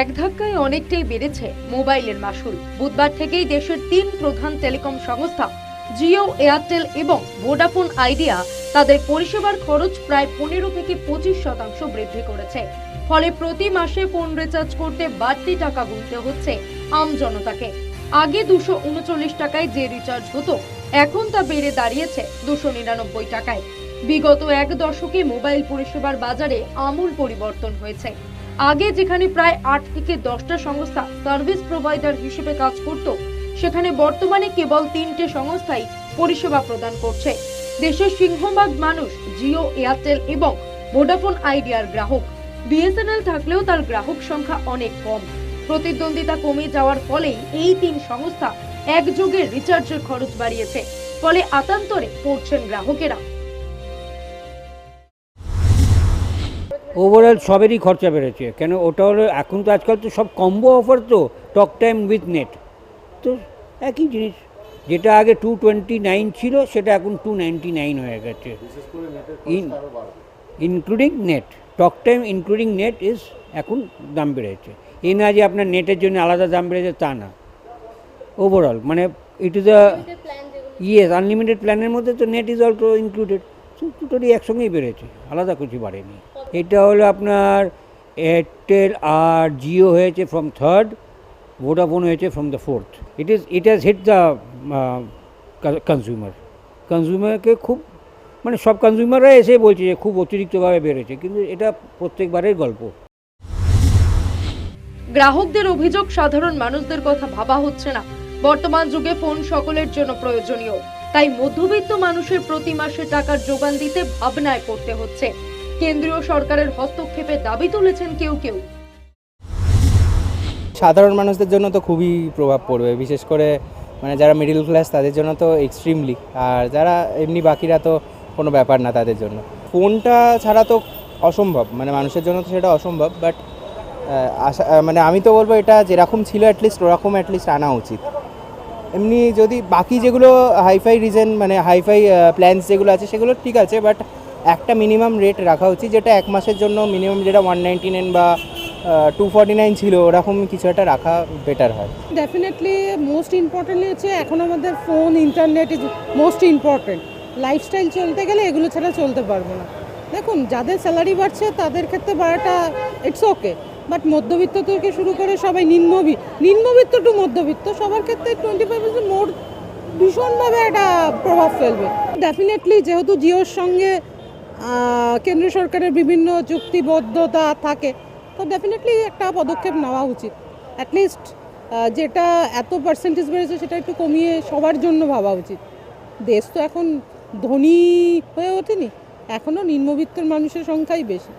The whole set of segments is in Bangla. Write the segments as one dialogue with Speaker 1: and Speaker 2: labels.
Speaker 1: এক ধাক্কায় অনেকটাই বেড়েছে মোবাইলের মাসুল বুধবার থেকেই দেশের তিন প্রধান টেলিকম সংস্থা, জিও, এয়ারটেল এবং ভোডাফোন আইডিয়া তাদের পরিষেবার খরচ প্রায় পনেরো থেকে পঁচিশ শতাংশ বৃদ্ধি করেছে। ফলে প্রতি মাসে ফোন রিচার্জ করতে বাড়তি টাকা গুনতে হচ্ছে আম জনতাকে। আগে দুশো উনচল্লিশ টাকায় যে রিচার্জ হতো, এখন তা বেড়ে দাঁড়িয়েছে দুশো নিরানব্বই টাকায়। বিগত এক দশকে মোবাইল পরিষেবার বাজারে আমূল পরিবর্তন হয়েছে। আগে যেখানে প্রায় আট থেকে দশটা সংস্থা সার্ভিস প্রোভাইডার হিসেবে কাজ করত, সেখানে বর্তমানে কেবল তিনটে সংস্থাই পরিষেবা প্রদান করছে। দেশের সিংহভাগ মানুষ জিও, এয়ারটেল এবং ভোডাফোন আইডিয়ার গ্রাহক। বিএসএনএল থাকলেও তার গ্রাহক সংখ্যা অনেক কম। প্রতিদ্বন্দ্বিতা কমে যাওয়ার ফলেই এই তিন সংস্থা একযোগে রিচার্জের খরচ বাড়িয়েছে, ফলে আতান্তরে পড়ছেন গ্রাহকেরা।
Speaker 2: ওভারঅল সবেরই খরচা বেড়েছে। কেন ওটা হলো এখন তো আজকাল তো সব কম্বো অফার তো টক টাইম উইথ নেট তো একই জিনিস। যেটা আগে টু টোয়েন্টি নাইন ছিল সেটা এখন টু নাইনটি নাইন হয়ে গেছে। In including net talk time including net is এখন দাম বেড়েছে। এ না যে আপনার নেটের জন্য আলাদা দাম বেড়েছে তা না। ওভারঅল মানে it is a yes unlimited প্ল্যানের মধ্যে তো নেট ইজ অলসো ইনক্লুডেড দুটোরই একসঙ্গেই বেড়েছে। আলাদা কিছু বাড়েনি। এটা হলো আপনার এয়ারটেল আর জিও হয়েছে ফ্রম থার্ড ভোডাফোন হয়েছে from the fourth it is it has hit the consumer কনজিউমারকে খুব মানে সব কনজিউমাররা এসে বলছে যে খুব অতিরিক্তভাবে বেড়েছে, কিন্তু এটা প্রত্যেকবারের গল্প।
Speaker 1: গ্রাহকদের অভিযোগ, সাধারণ মানুষদের কথা ভাবা হচ্ছে না। বর্তমান যুগে ফোন সকলের জন্য প্রয়োজনীয়। তাই মধ্যবিত্ত মানুষের প্রতি মাসে টাকার যোগান দিতে ভাবনায় পড়তে হচ্ছে। কেন্দ্রীয় সরকারের হস্তক্ষেপের দাবি তুলেছেন কেউ কেউ।
Speaker 3: সাধারণ মানুষদের জন্য তো খুবই প্রভাব পড়বে, বিশেষ করে মানে যারা মিডিল ক্লাস তাদের জন্য তো এক্সট্রিমলি আর যারা এমনি বাকিরা তো কোনো ব্যাপার না তাদের জন্য। ফোনটা ছাড়া তো অসম্ভব মানে মানুষের জন্য তো সেটা অসম্ভব বাট আশা মানে আমি তো বলব এটা যেরকম ছিল অ্যাটলিস্ট ওরকম অ্যাটলিস্ট আনা উচিত। এমনি যদি বাকি যেগুলো হাইফাই রিজন মানে হাইফাই প্ল্যান্স যেগুলো আছে সেগুলো ঠিক আছে বাট একটা মিনিমাম রেট রাখা উচিত যেটা এক মাসের জন্য মিনিমাম যেটা ওয়ান নাইনটি নাইন বা টু ফর্টি নাইন ছিল, ওরকম কিছু একটা রাখা বেটার হয়।
Speaker 4: ডেফিনেটলি মোস্ট ইম্পর্টেন্টলি হচ্ছে এখন আমাদের phone internet is most important lifestyle চলতে গেলে এগুলো ছাড়া চলতে পারব না। দেখুন, যাদের স্যালারি বাড়ছে, তাদের ক্ষেত্রে বাড়াটা ইটস ওকে বাট মধ্যবিত্ত থেকে শুরু করে সবাই নিম্নবি, নিম্নবিত্ত টু মধ্যবিত্ত, সবার ক্ষেত্রে টোয়েন্টি ফাইভ পার্সেন্ট মোর ভীষণভাবে একটা প্রভাব ফেলবে। ডেফিনেটলি যেহেতু জিওর সঙ্গে কেন্দ্র সরকারের বিভিন্ন চুক্তিবদ্ধতা থাকে, তো ডেফিনেটলি একটা পদক্ষেপ নেওয়া উচিত। অ্যাটলিস্ট যেটা এত পার্সেন্টেজ বেড়েছে সেটা একটু কমিয়ে সবার জন্য ভাবা উচিত। দেশ তো এখন ধনী হয়ে ওঠেনি এখনও নিম্নবিত্তের মানুষের সংখ্যাই বেশি।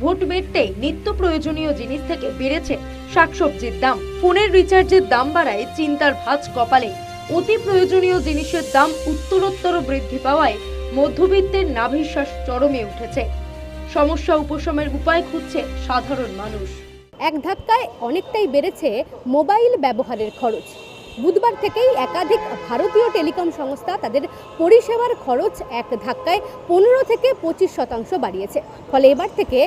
Speaker 1: ভোট বেড়তেই নিত্য প্রয়োজনীয় জিনিস থেকে বেড়েছে শাকসবজির দাম। ফোনের রিচার্জের দাম বাড়ায় চিন্তার ভাঁজ কপালে। অতি প্রয়োজনীয় জিনিসের দাম উত্তরোত্তর বৃদ্ধি পাওয়ায় মধ্যবিত্তের নাভিশ্বাস চরমে উঠেছে। সমস্যা উপশমের উপায় খুঁজছে সাধারণ মানুষ।
Speaker 5: এক ধাক্কায় অনেকটাই বেড়েছে মোবাইল ব্যবহারের খরচ। বুধবার থেকেই একাধিক ভারতীয় টেলিকম সংস্থা তাদের পরিষেবার খরচ এক ধাক্কায় পনেরো থেকে পঁচিশ শতাংশ বাড়িয়েছে। ফলে এবার থেকে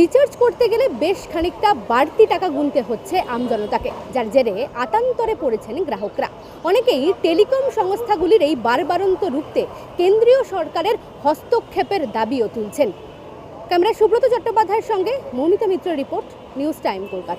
Speaker 5: রিচার্জ করতে গেলে বেশ খানিকটা বাড়তি টাকা গুনতে হচ্ছে আমজনতাকে যার জেরে আতান্তরে পড়েছেন গ্রাহকরা। অনেকেই টেলিকম সংস্থাগুলির এই বারবারন্ত রুখতে কেন্দ্রীয় সরকারের হস্তক্ষেপের দাবিও তুলছেন। ক্যামেরা সুব্রত চট্টোপাধ্যায়ের সঙ্গে Moumita Mitra report, news time Kolkata.